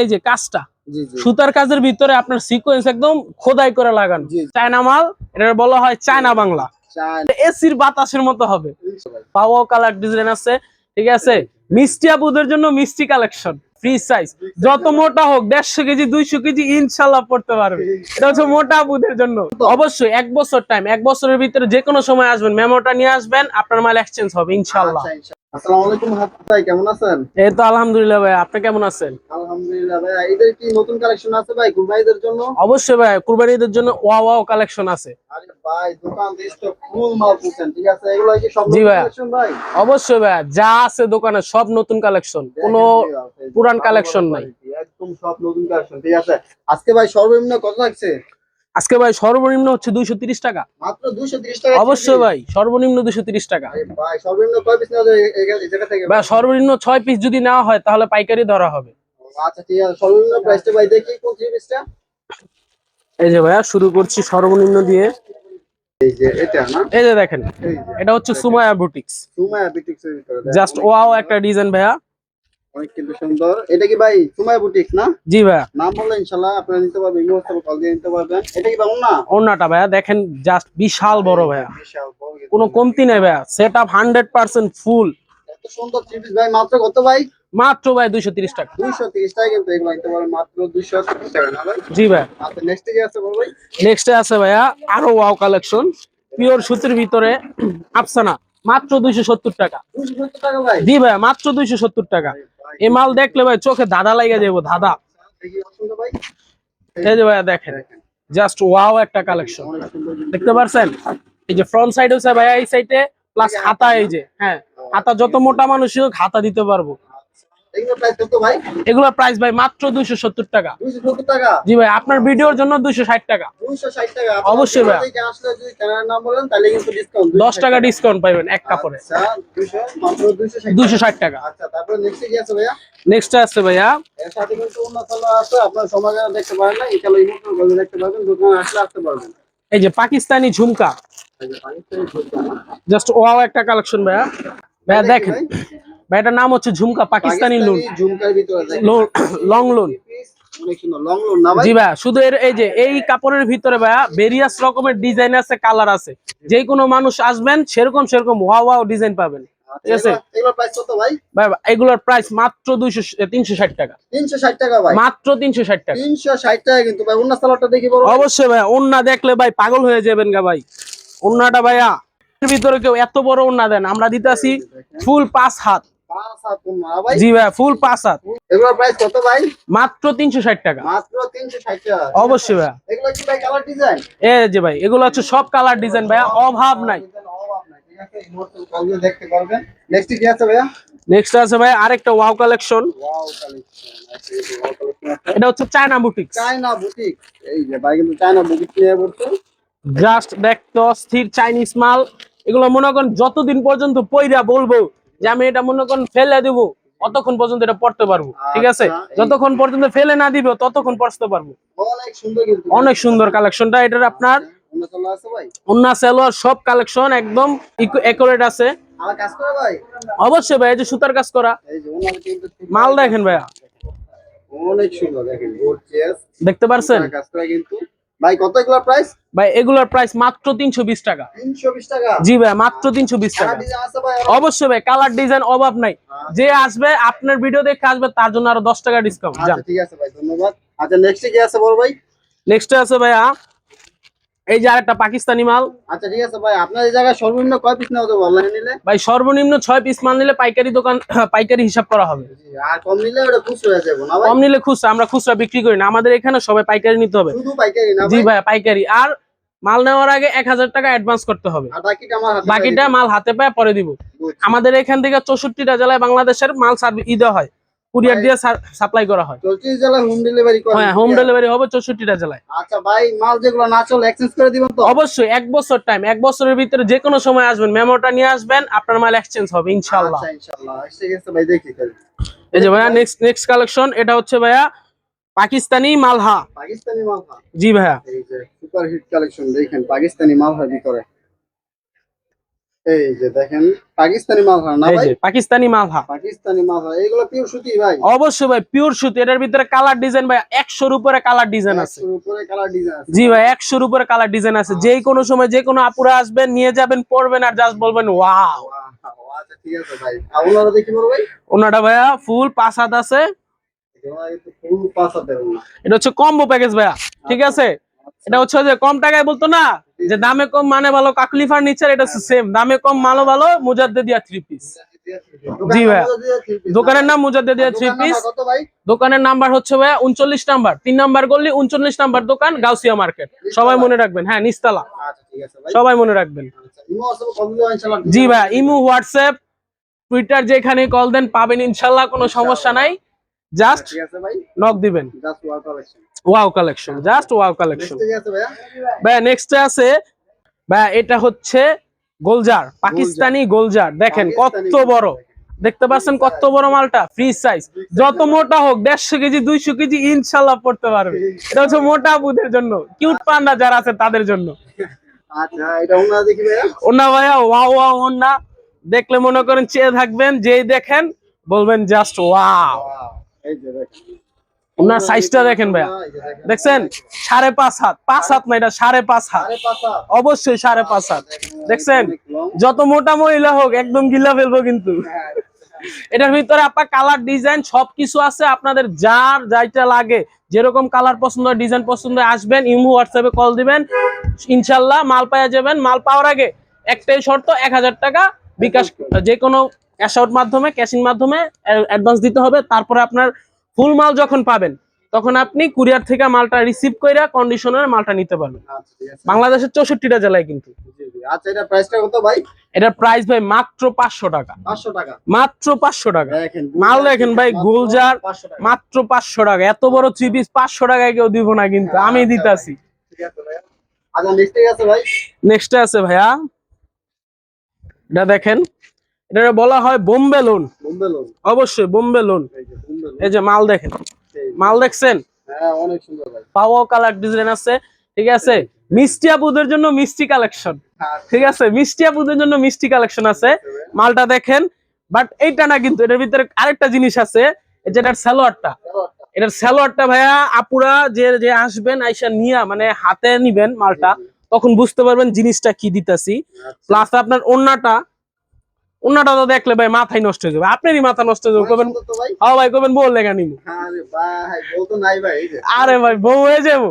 এই যে কাজটা সুতার কাজের ভিতরে আপনার সিকোয়েন্স একদম খোদাই করে লাগানো। চায়না মাল এটা বলা হয় চায়না বাংলা। এসির বাতাসের মতো হবে। পাওয়া কালার ডিজাইন আছে ঠিক আছে? মিষ্টি আপুদের জন্য মিষ্টি কালেকশন ফ্রি সাইজ যত মোটা হোক দেড়শো কেজি দুইশো কেজি ইনশাল্লাহ পড়তে পারবে। এটা হচ্ছে মোটা আপুদের জন্য। অবশ্যই এক বছর টাইম এক বছরের ভিতরে যে কোনো সময় আসবেন মেমোটা নিয়ে আসবেন আপনার মাল এক্সচেঞ্জ হবে ইনশাল্লাহ আচ্ছা, ইনশাআল্লাহ। আসসালামু আলাইকুম হাফিজ ভাই কেমন আছেন? এই তো আলহামদুলিল্লাহ ভাই আপনি কেমন আছেন? আলহামদুলিল্লাহ ভাই ঈদের কি নতুন কালেকশন আছে ভাই জন্য? অবশ্যই ভাই কুরবানিদের জন্য ওয়া কালেকশন আছে। আরে ভাই দোকান তো ফুল মাল পুছেন ঠিক আছে? এগুলো কি সব নতুন কালেকশন ভাই? অবশ্যই ভাই যা আছে দোকানে সব নতুন কালেকশন কোনো পুরান কালেকশন নাই। একদম সব নতুন কালেকশন ঠিক আছে? আজকে ভাই সর্বনিম্ন কত লাগছে? আজকে ভাই সর্বনিম্ন হচ্ছে দুইশো তিরিশ টাকা। অবশ্যই ভাই সর্বনিম্ন দুশো তিরিশ টাকা। ভাই সর্বনিম্ন ছয় পিস যদি নেওয়া হয় তাহলে পাইকারি ধরা হবে। আচ্ছা এই যে ভাইয়া শুরু করছি সর্বনিম্ন দিয়ে। এই যে দেখেন এটা হচ্ছে সুমায়া বুটিক্স। জাস্ট ওয়াও একটা ডিজাইন ভাইয়া। অনেক কিন্তু সুন্দর। এটা কি ভাই বুটিক্স না? জি নাম বললে ইনশাআল্লাহ আপনারা নিতে পারবেন ইমো হোয়াটসঅ্যাপে কল দিয়ে নিতে পারবেন। এটা কি দেখেন জাস্ট বিশাল বড় বিশাল কোনো কমতি নেই ফুল এত সুন্দর থ্রি পিস ভাই মাত্র কত ভাই? মাত্র ভাই টাকা। 230 টাকা কিন্তু এগুলো নিতে পারবেন মাত্র 230 টাকা না ভাই? জি ভাই আচ্ছা নেক্সট কি আছে বল ভাই? নেক্সটে আছে ভাইয়া আরও ওয়াও কালেকশন পিওর সুতির ভিতরে আফসানা মাত্র দুইশো সত্তর টাকা। 270 টাকা ভাই? জি ভাই মাত্র দুইশো সত্তর টাকা। এই মাল দেখলে ভাই চোখে দাদা লাগিয়ে যাব দাদা এই যে ভাইয়া দেখেন জাস্ট ওয়াও একটা কালেকশন। দেখতে পারছেন? এই যে ফ্রন্ট সাইড হচ্ছে ভাইয়া, এই সাইডে প্লাস হাতা এই যে হ্যাঁ হাতা যত মোটা মানুষই হোক, হাতা দিতে পারব এগুলো প্রাইস কত ভাই এগুলোর প্রাইস ভাই? মাত্র দুইশো সত্তর টাকা। 270 টাকা? জি ভাই আপনার ভিডিওর জন্য দুইশো ষাট টাকা। 260 টাকা। অবশ্যই ভাই। ভাই আসলে যদি চ্যানেলের বলেন তাহলে কিন্তু ডিসকাউন্ট দশ টাকা ডিসকাউন্ট পাইবেন এক কাপড়ে। আচ্ছা 200 মাত্র 260 দুইশো ষাট টাকা। আচ্ছা তারপর নেক্সট কি আছে ভাইয়া? নেক্সট আছে ভাইয়া। এর সাথে কিন্তু অন্য আছে আপনার সময় দেখতে পারেন না। এই যে পাকিস্তানি ঝুমকা? জাস্ট ওয়াও একটা কালেকশন ভাইয়া। ভাইয়া দেখেন ভাই এটার নাম হচ্ছে jhumka Pakistani lawn. Long lawn জি ভাইয়া শুধু এর এই যে এই কাপড়ের ভিতরে ভাইয়া ভেরিয়াস রকমের ডিজাইন আছে কালার আছে। যে কোনো মানুষ আসবেন সেরকম সেরকম ওয়া ওয়াও ডিজাইন পাবেন। ঠিক আছে? এগুলোর প্রাইস প্রাইস মাত্র দুইশো তিনশো ষাট টাকা। 360 টাকা ভাই। মাত্র তিনশো ষাট টাকা। 360 টাকা কিন্তু ভাই অন্য সালোয়ারটা দেখি অবশ্যই ভাই দেখলে ভাই পাগল হয়ে যাবেন গা ভাই। ওন্নাটা ভাইয়া ভিতরে কেউ এত বড় ওন্না দেন আমরা দিতেছি ফুল পাঁচ হাত। জি ভাই ফুল পাঁচ হাত। এগুলোর প্রাইস কত ভাই? মাত্র তিনশো ষাট টাকা। মাত্র 360 টাকা। অবশ্যই ভাইয়া এগুলো কি ভাই কালার ডিজাইন এ যে ভাই এগুলো হচ্ছে সব কালার ডিজাইন ভাইয়া অভাব নাই। নেক্সট আছে? ভাই আরেকটা ওয়াও কালেকশন এটা হচ্ছে চায়না বুটিক্স চায়না বুটিক এই যে ভাই কিন্তু চায়না বুটিক নিয়ে বলছে। জাস্ট দেখতে অস্থির চাইনিজ মাল। এগুলো মনে করেন যতদিন পর্যন্ত পইরা বলব যে আমি এটা মনে করেন ফেলে দেবো অতক্ষণ পর্যন্ত এটা পড়তে পারব ঠিক আছে? আচ্ছা, যতক্ষণ পর্যন্ত ফেলে না দিবে ততক্ষণ পড়তে পারব। অনেক সুন্দর কালেকশনটা এটার আপনার অন্য সালোয়ার সব কালেকশন একদম একুরেট আছে। অবশ্যই ভাই এই যে সুতার কাজ করা। মাল দেখেন ভাইয়া। অনেক সুন্দর দেখেন দেখতে পারছেন? কাজ করে কিন্তু ভাই কত এগুলোর প্রাইস ভাই এগুলোর প্রাইস মাত্র তিনশো বিশ টাকা। 320 টাকা? জি ভাই মাত্র তিনশো বিশ কালার টাকা। অবশ্যই ভাই কালার ডিজাইন অভাব নাই। যে আসবে আপনার ভিডিও দেখে আসবে তার জন্য আরও দশ টাকা ডিসকাউন্ট আচ্ছা ঠিক আছে ভাই ধন্যবাদ। আচ্ছা নেক্সট কি আছে বল ভাই? নেক্সট আছে ভাইয়া এই যে আরেকটা পাকিস্তানি মাল। আচ্ছা ঠিক আছে ভাই আপনার এই জায়গায় সর্বনিম্ন কয় পিস নেওয়া যাবে অনলাইনে নিলে? ভাই সর্বনিম্ন ছয় পিস মাল নিলে পাইকারি দোকান পাইকারি হিসাব করা হবে। জি, আর কম নিলে ওটা খুচরো হয়ে যাবে না ভাই? কম নিলে খুচরা আমরা খুচরা বিক্রি করি না। আমাদের এখানে সবাই পাইকারি নিতে হবে। শুধু পাইকারি না জি ভাই? পাইকারি। আর মাল নেওয়ার আগে এক হাজার টাকা অ্যাডভান্স করতে হবে। আর বাকিটা আমার হাতে বাকিটা মাল হাতে পায় পরে দিব। আমাদের এখান থেকে চৌষট্টিটা জেলায় বাংলাদেশের মাল সার্ভিস ই দেওয়া হয়। কুরিয়ার দিয়ে সাপ্লাই করা হয়। জেলায় হোম ডেলিভারি করে। হ্যাঁ হোম ডেলিভারি হবে চৌষট্টিটা জেলায়। আচ্ছা ভাই মাল যেগুলো না চলে এক্সচেঞ্জ করে দিবেন তো? অবশ্যই এক বছর টাইম এক বছরের ভিতরে যে কোনো সময় আসবেন মেমোটা নিয়ে আসবেন আপনার মাল এক্সচেঞ্জ হবে ইনশাল্লাহ আচ্ছা ইনশাআল্লাহ। ঠিক ভাই দেখি এই যে ভাইয়া নেক্সট নেক্সট কালেকশন এটা হচ্ছে ভাইয়া পাকিস্তানি মালহা। পাকিস্তানি মাল হ্যাঁ। জি ভাইয়া। এই যে সুপার হিট কালেকশন দেখেন পাকিস্তানি মাল হয় ভিতরে। এই যে দেখেন পাকিস্তানি মাথা না ভাই? পাকিস্তানি মাথা পাকিস্তানি মাথা এইগুলো পিওর সুতি ভাই? অবশ্যই ভাই পিওর সুতি। এটার ভিতরে কালার ডিজাইন ভাই উপরে কালার ডিজাইন আছে। একশোর উপরে কালার ডিজাইন আছে। জি ভাই উপরে কালার ডিজাইন আছে। যে কোনো সময় যে কোনো আপুরা আসবেন নিয়ে যাবেন পড়বেন আর জাস্ট বলবেন ওয়াও আচ্ছা ঠিক আছে ভাই। আর ওনারা দেখি বড় ভাই? ওনাটা ভাইয়া ফুল পাঁচ হাত আছে। ফুল এটা হচ্ছে কম্বো প্যাকেজ ভাইয়া ঠিক আছে? এটা হচ্ছে যে কম টাকায় বলতো না? যে দামে কম মানে ভালো কাকলি ফার্নিচার এটা সেম দামে কম মালো ভালো মুজাদ্দে দিয়া থ্রি পিস জি ভাইয়া। দোকানের নাম মুজাদ্দে দিয়া থ্রি পিস দোকানের নাম্বার হচ্ছে ভাইয়া উনচল্লিশ নাম্বার। তিন নাম্বার গল্লি উনচল্লিশ নাম্বার দোকান গাউসিয়া মার্কেট। সবাই মনে রাখবেন। হ্যাঁ নিস্তালা। আচ্ছা সবাই মনে রাখবেন। আচ্ছা, জি ভাই ইমু হোয়াটসঅ্যাপ টুইটার যেখানে কল দেন পাবেন ইনশাল্লাহ কোনো সমস্যা নাই। জাস্ট নক দিবেন। Wow collection just wow collection ভাইয়া? নেক্সট আছে ভাইয়া এটা হচ্ছে গোলজার পাকিস্তানি গোলজার। দেখেন কত বড়। দেখতে পাচ্ছেন কত বড় মালটা? ফ্রি সাইজ যত মোটা হোক দেড়শো কেজি দুইশো কেজি ইনশাল্লাহ পড়তে পারবে। এটা হচ্ছে মোটা বুধের জন্য। কিউট পান্ডা যারা আছে তাদের জন্য। আচ্ছা ওনা ভাইয়া? ওয়াও ওয়াও ওনা। দেখলে মনে করেন চেয়ে থাকবেন যেই দেখেন বলবেন জাস্ট ওয়াও ওনার সাইজটা দেখেন। ভাইয়া। দেখছেন? সাড়ে পাঁচ হাত। পাঁচ হাত না এটা সাড়ে পাঁচ হাত। অবশ্যই সাড়ে পাঁচ হাত। দেখছেন? যত মোটা মহিলা হোক একদম গিলা ফেলব কিন্তু। হ্যাঁ, এটার ভিতরে আপনার কালার ডিজাইন সবকিছু আছে। আপনাদের যার যাইটা লাগে যেরকম কালার পছন্দ ডিজাইন পছন্দ হয় আসবেন ইমু হোয়াটসঅ্যাপে কল দিবেন। ইনশাল্লাহ মাল পাওয়া যাবেন। মাল পাওয়ার আগে একটাই শর্ত এক হাজার টাকা বিকাশ যে কোনো ক্যাশ আউট মাধ্যমে ক্যাশিং মাধ্যমে অ্যাডভান্স দিতে হবে। তারপরে আপনার ফুল মাল যখন পাবেন তখন আপনি কুরিয়ার থেকে মালটা রিসিভ করে কন্ডিশনের মালটা নিতে পারবেন। আচ্ছা বাংলাদেশের চৌষট্টিটা জেলায় কিন্তু। আচ্ছা এটা প্রাইসটা কত ভাই? এটার প্রাইস ভাই মাত্র পাঁচশো টাকা। পাঁচশো টাকা। মাত্র পাঁচশো টাকা। মাল দেখেন ভাই, মাত্র গুলজার মাত্র পাঁচশো টাকা। এত বড় থ্রি পিস পাঁচশো টাকায় কেউ দিব না কিন্তু। আমি আচ্ছা দিতাছি নেক্সট আছে ভাইয়া। এটা দেখেন। এটা বলা হয় বোম্বে লোন অবশ্যই বোম্বে লোন এই যে মাল দেখেন। মাল দেখছেন? হ্যাঁ পাওয়া কালার ডিজাইন আছে ঠিক আছে? মিষ্টি আপুদের জন্য মিষ্টি কালেকশন হ্যাঁ, ঠিক আছে? মিষ্টি আপুদের জন্য মিষ্টি কালেকশন আছে মালটা দেখেন। বাট এইটা না কিন্তু এটার ভিতরে আরেকটা জিনিস আছে এই যেটার সালোয়ারটা। চলো, এটার স্যালোয়ারটা ভাইয়া আপুরা যে যে আসবেন আইসা নিয়া মানে হাতে নিবেন মালটা তখন বুঝতে পারবেন জিনিসটা কি দিতেছি। আচ্ছা। প্লাস আপনার ওন্নাটা ওন্নাটা তো দেখলে ভাই মাথায় নষ্ট হয়ে যাবে। আপনারই মাথা নষ্ট হয়ে যাবে কবেন হ্যাঁ ভাই কবেন বউ লেগা নিবো আরে ভাই বউ হয়ে যাব।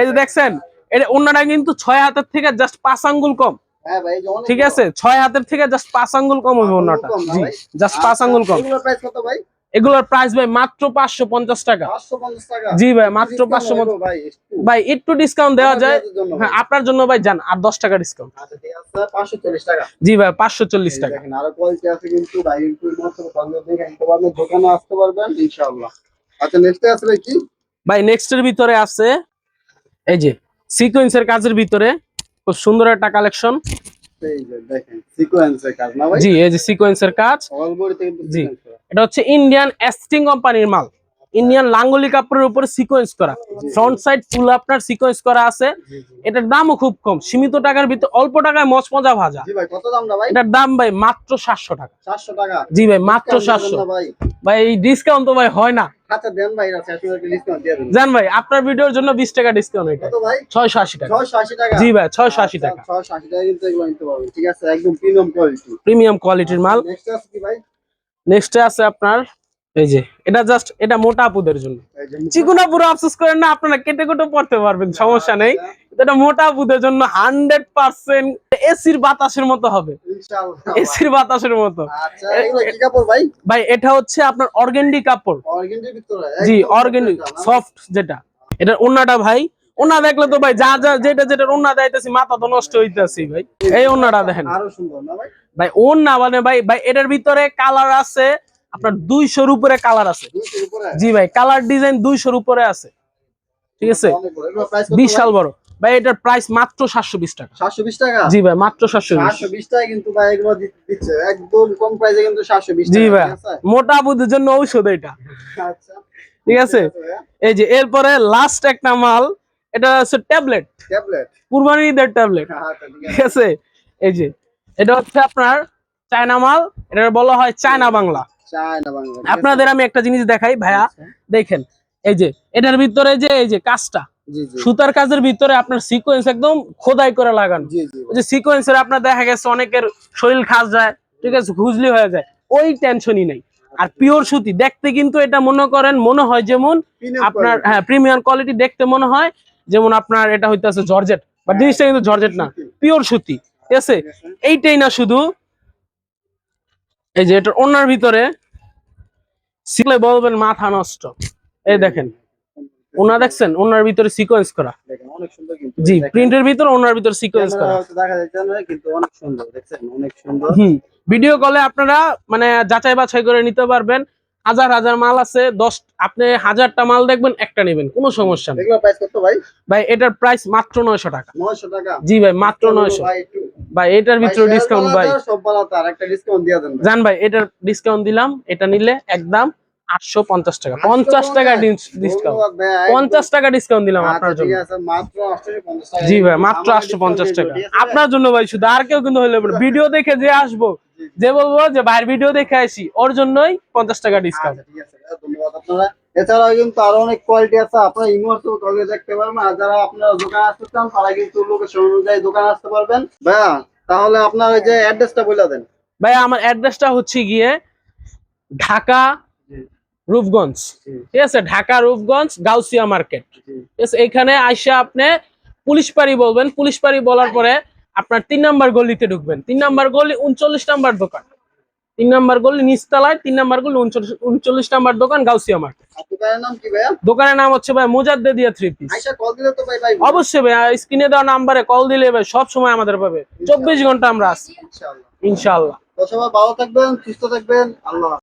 এই যে দেখছেন এটা ওনাটা কিন্তু ছয় হাতের থেকে জাস্ট পাঁচ আঙ্গুল কম। হ্যাঁ ঠিক আছে? ছয় হাতের থেকে জাস্ট পাঁচ আঙ্গুল কম হবে না জি জাস্ট পাঁচ আঙ্গুল কম। প্রাইস কত ভাই? এগুলোর প্রাইস ভাই মাত্র পাঁচশো পঞ্চাশ টাকা। জি ভাই মাত্র পাঁচশো ভাই একটু। ডিসকাউন্ট দেওয়া যায়। হ্যাঁ আপনার জন্য ভাই যান আর দশ টাকা ডিসকাউন্ট আচ্ছা ঠিক আছে 540 টাকা। জি ভাই পাঁচশো চল্লিশ টাকা। দোকানে আসতে পারবেন আচ্ছা নেক্সট কি? ভাই নেক্সট এর ভিতরে আছে এই যে সিকোয়েন্সের কাজের ভিতরে খুব সুন্দর একটা কালেকশন জি এই যে সিকোয়েন্সের কাজ। জি। এটা হচ্ছে ইন্ডিয়ান এস্টিং কোম্পানির মাল। ইন্ডিয়ান লাঙ্গলি কাপড়ের উপরে সিকোয়েন্স করা। ফ্রন্ট সাইড ফুল আপনার সিকোয়েন্স করা আছে। এটার দামও খুব কম। সীমিত টাকার ভিতরে অল্প টাকায় মচ মজা ভাজা এটার দাম ভাই মাত্র সাতশো টাকা। 400 টাকা। জি ভাই মাত্র সাতশো। ভাই ডিসকাউন্ট তো ভাই হয় না। আচ্ছা দেন ভাই এটা শেষ করে ডিসকাউন্ট দিয়ে দেন। ভাই আপনার ভিডিওর জন্য বিশ টাকা ডিসকাউন্ট এটা। কত ভাই? ছয়শো আশি টাকা। 680 টাকা? জি ভাই ছয়শো আশি টাকা। আচ্ছা, 680 টাকা কিন্তু এগুলো নিতে পারবেন। ঠিক আছে একদম প্রিমিয়াম কোয়ালিটি প্রিমিয়াম কোয়ালিটির মাল। নেক্সট আছে কি ভাই? নেক্সট আছে আপনার এই যে এটা জাস্ট এটা মোটা আপুদের জন্য। চিকুনা পুরো আফসোস করেন না আপনারা কেটে কেটে পড়তে পারবেন সমস্যা নেই। এটা মোটা আপুদের জন্য হান্ড্রেড পার্সেন্ট এসির বাতাসের মতো হবে। এসির বাতাসের মতো। আচ্ছা ভাই? এটা হচ্ছে আপনার অর্গেন্ডি কাপড়। জি অর্গেন্ডি সফট যেটা। এটার ওন্নাটা ভাই ওন্না দেখলে তো ভাই যা যা যেটা যেটা ওন্না দেখাইতেছি মাথা তো নষ্ট হইতেছি ভাই। এই ওন্নাটা দেখেন। আরও সুন্দর না ভাই? ভাই ওন্না মানে ভাই ভাই এটার ভিতরে কালার আছে আপনার দুইশোর উপরে কালার আছে। 200 এর উপরে? জি ভাই কালার ডিজাইন দুইশোর উপরে আছে। ঠিক আছে? বিশাল বড়। ভাই এটার প্রাইস মাত্র সাতশো বিশ টাকা। 720 টাকা? জি ভাই মাত্র সাতশো বিশ। 720 টাকা কিন্তু ভাই এগুলো দিচ্ছে। একদম কম প্রাইসে কিন্তু 720 টাকা জি ভাই মোটা বুদ্ধের জন্য ঔষধ এটা। আচ্ছা। ঠিক আছে? এই যে এরপরে লাস্ট একটা মাল এটা হচ্ছে ট্যাবলেট ট্যাবলেট ঈদের ট্যাবলেট ঠিক আছে। এই যে এটা হচ্ছে আপনার চায়না মাল। এটা বলা হয় চায়না বাংলা। আপনাদের আমি একটা জিনিস দেখাই ভাইয়া দেখেন এই যে এটার ভিতরে যে এই যে কাজটা সুতার কাজের ভিতরে আপনার সিকোয়েন্স একদম খোদাই করে লাগানো। যে সিকোয়েন্সের আপনার দেখা গেছে অনেকের শরীর খাস যায় ঠিক আছে খুজলি হয়ে যায় ওই টেনশনই নেই। আর পিওর সুতি দেখতে কিন্তু এটা মনে করেন মনে হয় যেমন আপনার হ্যাঁ প্রিমিয়াম কোয়ালিটি দেখতে মনে হয় যেমন আপনার এটা হইতেছে জর্জেট বা জিনিসটা কিন্তু জর্জেট না পিওর সুতি ঠিক আছে? ঠিক আছে। এইটাই না শুধু এই যে এটার ওনার ভিতরে সিলে বলবেন মাথা নষ্ট। এই দেখেন ওনা দেখছেন? ওনার ভিতরে সিকোয়েন্স করা। দেখেন অনেক সুন্দর কিন্তু। জি প্রিন্টের ভিতরে ওনার ভিতরে সিকোয়েন্স করা। দেখা যাচ্ছে না কিন্তু অনেক সুন্দর দেখছেন? অনেক সুন্দর। হুম ভিডিও কলে আপনারা মানে যাচাই বাছাই করে নিতে পারবেন। হাজার হাজার মাল আছে দশ আপনি হাজারটা মাল দেখবেন একটা নেবেন কোনো সমস্যা নেই। এগুলো প্রাইস কত ভাই? ভাই এটার প্রাইস মাত্র নয়শো টাকা। নয়শো টাকা। জি ভাই মাত্র নয়শো। ভাই এটার ভিতরে ডিসকাউন্ট ভাই সব বালাতে আর একটা ডিসকাউন্ট দিয়ে দেন। জান ভাই এটার ডিসকাউন্ট দিলাম এটা নিলে একদম আটশো পঞ্চাশ টাকা পঞ্চাশ টাকা ডিসকাউন্ট ধন্যবাদ ভাই, একদম। পঞ্চাশ টাকা ডিসকাউন্ট দিলাম আচ্ছা, আপনার ঠিক জন্য আছে, মাত্র 850 টাকা। জি ভাই মাত্র আমাদের আটশো পঞ্চাশ discount টাকা ঠিক? আপনার জন্য ভাই শুধু আর কেউ কিন্তু হইলে ভিডিও দেখে যে আসব যে বলব যে ভাইয়ের ভিডিও দেখে আসি ওর জন্যই পঞ্চাশ টাকা ডিসকাউন্ট আচ্ছা, ঠিক আছে, ধন্যবাদ আপনারা। এছাড়াও কিন্তু আরও অনেক কোয়ালিটি আছে। আপনারা ইনভার্স কলে দেখতে পারবেন। আর যারা আপনারা দোকান আসতে চান তারা কিন্তু লোকেশন অনুযায়ী দোকান আসতে পারবেন। ভাইয়া তাহলে আপনার ওই যে অ্যাড্রেসটা বলে দেন। ভাই আমার অ্যাড্রেসটা হচ্ছে গিয়ে ঢাকা রূপগঞ্জ। ঠিক আছে? ঢাকা রূপগঞ্জ গাউসিয়া মার্কেট। ঠিক আছে? এখানে আইসা আপনি পুলিশ পাড়ি বলবেন। পুলিশ পাড়ি বলার পরে আপনার তিন নাম্বার গলিতে ঢুকবেন। তিন নাম্বার গলি উনচল্লিশ নাম্বার দোকান। তিন নাম্বার গলি নিচতলায় তিন নাম্বার গলি উনচল্লিশ নাম্বার দোকান গাউসিয়া মার্কেট দোকানের নাম দোকানের নাম হচ্ছে ভাই মোজাদ্দে দিয়া থ্রি পিস অবশ্যই ভাই স্ক্রিনে দেওয়া নাম্বারে কল দিলে ভাই সব সময় আমাদের পাবে। চব্বিশ ঘণ্টা আমরা আসি ইনশাল্লাহ। ভালো থাকবেন সুস্থ থাকবেন। আল্লাহ।